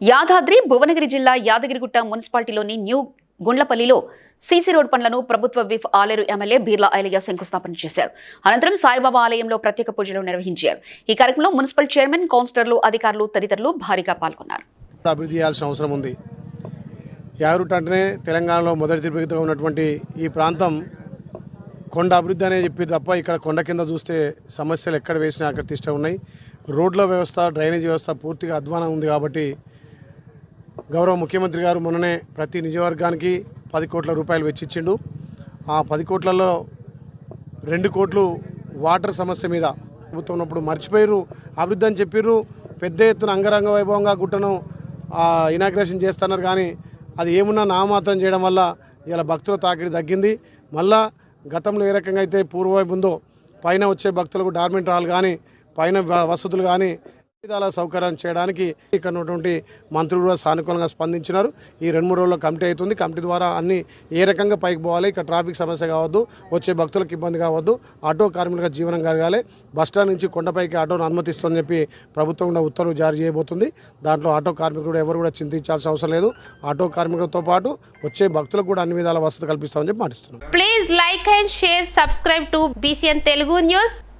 యాదాద్రి భువనగిరి జిల్లా యాదగిరిగుట్ట మున్సిపాలిటీలోని న్యూ గుండ్లపల్లిలో సీసీ రోడ్ పనులను ప్రభుత్వ విఫ్ ఆలేరు ఎమ్మెల్యే బీర్లా ఐలయ్య శంకుస్థాపన చేశారు. అనంతరం సాయిబాబా ఆలయంలో ప్రత్యేక పూజలు నిర్వహించారు. ఈ కార్యక్రమంలో మున్సిపల్ చైర్మన్ కౌన్సిలర్లు అధికారులు తదితరులు భారీగా పాల్గొన్నారు. అభివృద్ధి చేయాల్సిన అవసరం ఉంది. యాగరుట్ అంటేనే తెలంగాణలో మొదటి తిరుపతిగా ఉన్నటువంటి ఈ ప్రాంతం కొండ అభివృద్ధి అనే చెప్పి తప్ప ఇక్కడ కొండ కింద చూస్తే సమస్యలు ఎక్కడ వేసినా అక్కడ తిష్ట ఉన్నాయి. రోడ్ల వ్యవస్థ డ్రైనేజ్ వ్యవస్థ పూర్తిగా అధ్వానం ఉంది కాబట్టి గౌరవ ముఖ్యమంత్రి గారు మొన్ననే ప్రతి నియోజకవర్గానికి పది కోట్ల రూపాయలు వెచ్చిచ్చిండు. ఆ పది కోట్లలో రెండు కోట్లు వాటర్ సమస్య మీద ప్రభుత్వం ఉన్నప్పుడు మర్చిపోయారు అభివృద్ధి అని చెప్పారు పెద్ద ఎత్తున అంగరంగ వైభవంగా గుట్టను ఇనాగ్రేషన్ చేస్తున్నారు. కానీ అది ఏమున్నా నామాత్రం చేయడం వల్ల ఇలా భక్తుల తాకిడి తగ్గింది. మళ్ళా గతంలో ఏ రకంగా అయితే పూర్వవైపు ఉందో పైన వచ్చే భక్తులకు డార్మెంట్ హాల్ కానీ పైన వసతులు కానీ విధాల సౌకర్యం చేయడానికి ఇక్కడ ఉన్నటువంటి మంత్రులు కూడా సానుకూలంగా స్పందించినారు. ఈ రెండు మూడు రోజుల్లో కమిటీ అవుతుంది. కమిటీ ద్వారా అన్ని ఏ రకంగా పైకి పోవాలి ఇక్కడ ట్రాఫిక్ సమస్య కావద్దు వచ్చే భక్తులకు ఇబ్బంది కావద్దు ఆటో కార్మికుల జీవనం కలగాలి బస్టాండ్ నుంచి కొండపైకి ఆటోను అనుమతిస్తుందని చెప్పి ప్రభుత్వం కూడా ఉత్తర్వులు జారీ చేయబోతుంది. దాంట్లో ఆటో కార్మికులు కూడా ఎవరు కూడా చింతించాల్సిన అవసరం లేదు. ఆటో కార్మికులతో పాటు వచ్చే భక్తులకు కూడా అన్ని విధాల వసతి కల్పిస్తామని చెప్పి మాటిస్తున్నాం. Please like and share subscribe to BCN Telugu news